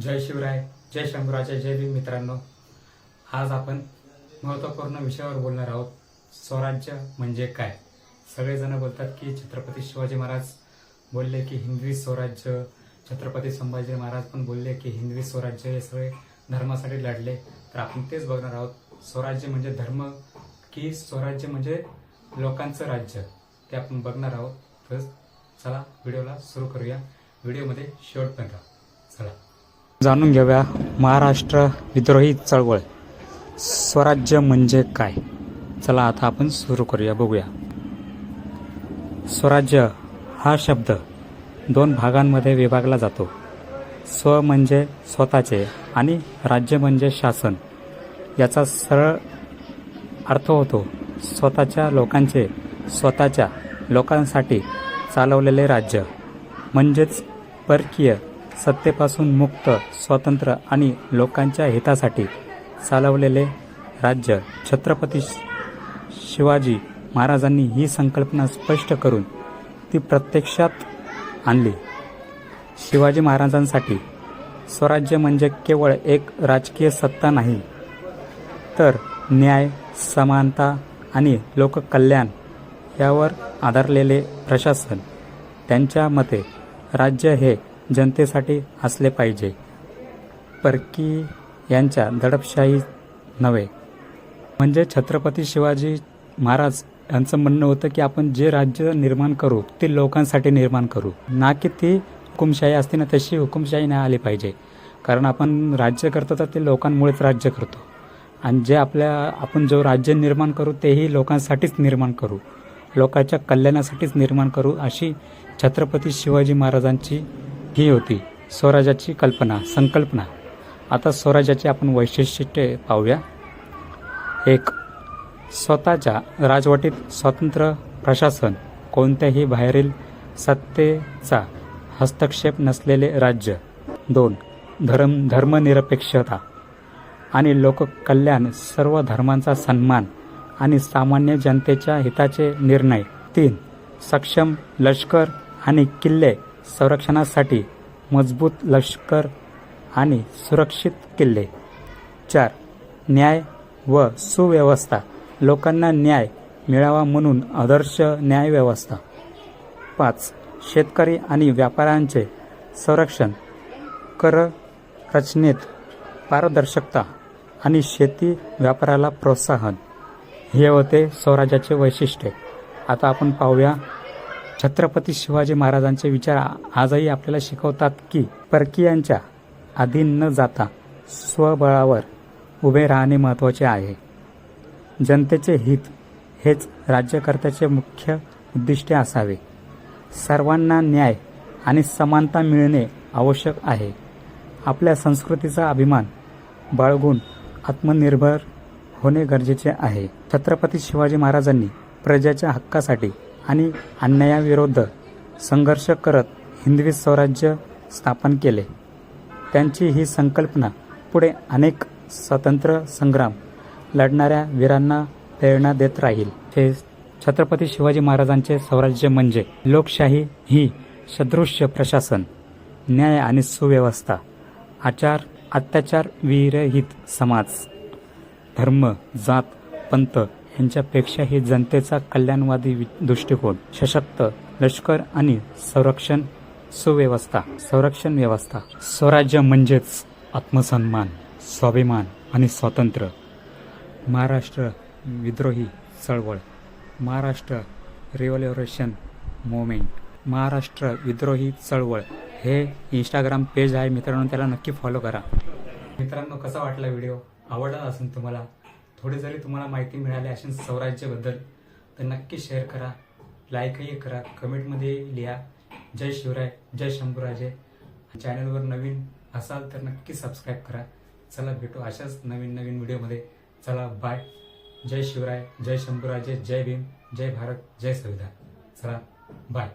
जय शिवराय जय शंभूराजे जय भीम मित्रांनो. आज आपण महत्त्वपूर्ण विषयावर बोलणार आहोत स्वराज्य म्हणजे काय? सगळेजण बोलतात की छत्रपती शिवाजी महाराज बोलले की हिंदवी स्वराज्य छत्रपती संभाजी महाराज पण बोलले की हिंदवी स्वराज्य हे सगळे धर्मासाठी लढले. तर आपण तेच बघणार आहोत स्वराज्य म्हणजे धर्म की स्वराज्य म्हणजे लोकांचं राज्य ते आपण बघणार आहोत. तर चला व्हिडिओला सुरू करूया. व्हिडिओमध्ये शेवटपर्यंत राहा. चला. जाणून घेऊया महाराष्ट्र विद्रोही चळवळ. स्वराज्य म्हणजे काय? चला आता आपण सुरू करूया बघूया. स्वराज्य हा शब्द दोन भागांमध्ये विभागला जातो. स्व म्हणजे स्वतःचे आणि राज्य म्हणजे शासन. याचा सरळ अर्थ होतो स्वतःच्या लोकांचे स्वतःच्या लोकांसाठी चालवलेले राज्य म्हणजेच परकीय सत्तेपासून मुक्त स्वतंत्र आणि लोकांच्या हितासाठी चालवलेले राज्य छत्रपती शिवाजी महाराजांनी ही संकल्पना स्पष्ट करून ती प्रत्यक्षात आणली. शिवाजी महाराजांसाठी स्वराज्य म्हणजे केवळ एक राजकीय सत्ता नाही तर न्याय समानता आणि लोककल्याण यावर आधारलेले प्रशासन. त्यांच्या मते राज्य हे जनतेसाठी असले पाहिजे. परकी यांच्या दडपशाही नव्हे. म्हणजे छत्रपती शिवाजी महाराज यांचं म्हणणं होतं की आपण जे राज्य निर्माण करू ते लोकांसाठी निर्माण करू. ना की ती हुकुमशाही असते ना तशी हुकुमशाही नाही आली पाहिजे. कारण आपण राज्य करतो तर ते लोकांमुळेच राज्य करतो. आणि जे आपल्या आपण जो राज्य निर्माण करू तेही लोकांसाठीच निर्माण करू. लोकांच्या कल्याणासाठीच निर्माण करू अशी छत्रपती शिवाजी महाराजांची ही होती स्वराज्याची कल्पना संकल्पना. आता स्वराज्याची आपण वैशिष्ट्ये पाहूया. एक स्वतःच्या राजवटीत स्वतंत्र प्रशासन कोणत्याही बाहेरील सत्तेचा हस्तक्षेप नसलेले राज्य. दोन धर्म धर्मनिरपेक्षता आणि लोककल्याण सर्व धर्मांचा सन्मान आणि सामान्य जनतेच्या हिताचे निर्णय. तीन सक्षम लष्कर आणि किल्ले संरक्षणासाठी मजबूत लष्कर आणि सुरक्षित किल्ले. चार न्याय व सुव्यवस्था. लोकांना न्याय मिळावा म्हणून आदर्श न्यायव्यवस्था. पाच शेतकरी आणि व्यापाऱ्यांचे संरक्षण. कर रचनेत पारदर्शकता आणि शेती व्यापाराला प्रोत्साहन. हे होते स्वराज्याचे वैशिष्ट्य. आता आपण पाहूया छत्रपती शिवाजी महाराजांचे विचार आजही आपल्याला शिकवतात की परकीयांच्या अधीन न जाता स्वबळावर उभे राहणे महत्त्वाचे आहे. जनतेचे हित हेच राज्यकर्त्याचे मुख्य उद्दिष्ट असावे. सर्वांना न्याय आणि समानता मिळणे आवश्यक आहे. आपल्या संस्कृतीचा अभिमान बाळगून आत्मनिर्भर होणे गरजेचे आहे. छत्रपती शिवाजी महाराजांनी प्रजेच्या हक्कासाठी आणि अन्यायाविरुद्ध संघर्ष करत हिंदवी स्वराज्य स्थापन केले. त्यांची ही संकल्पना पुढे अनेक स्वतंत्र संग्राम लढणाऱ्या वीरांना प्रेरणा देत राहील. हे छत्रपती शिवाजी महाराजांचे स्वराज्य म्हणजे लोकशाही ही सदृश्य प्रशासन न्याय आणि सुव्यवस्था आचार अत्याचार विरहित समाज धर्म जात पंथ यांच्यापेक्षाही जनतेचा कल्याणवादी वि- दृष्टिकोन सशक्त लष्कर आणि संरक्षण सुव्यवस्था संरक्षण व्यवस्था. स्वराज्य म्हणजेच आत्मसन्मान स्वाभिमान आणि स्वातंत्र्य. महाराष्ट्र विद्रोही चळवळ महाराष्ट्र रिव्हॉल्युशन मुवमेंट महाराष्ट्र विद्रोही चळवळ. हे इंस्टाग्राम पेज आहे मित्रांनो त्याला नक्की फॉलो करा. मित्रांनो कसा वाटला व्हिडिओ आवडला असेल तुम्हाला? थोडी जरी तुम्हाला माहिती मिळाली असेल स्वराज्याबद्दल तर नक्की शेअर करा लाईकही करा कमेंटमध्ये लिहा. जय शिवराय जय शंभूराजे. चॅनलवर नवीन असाल तर नक्की सबस्क्राईब करा. चला भेटू अशाच नवीन नवीन व्हिडिओमध्ये चला बाय जय शिवराय जय शंभूराजे जय भीम जय भारत जय संविधान चला बाय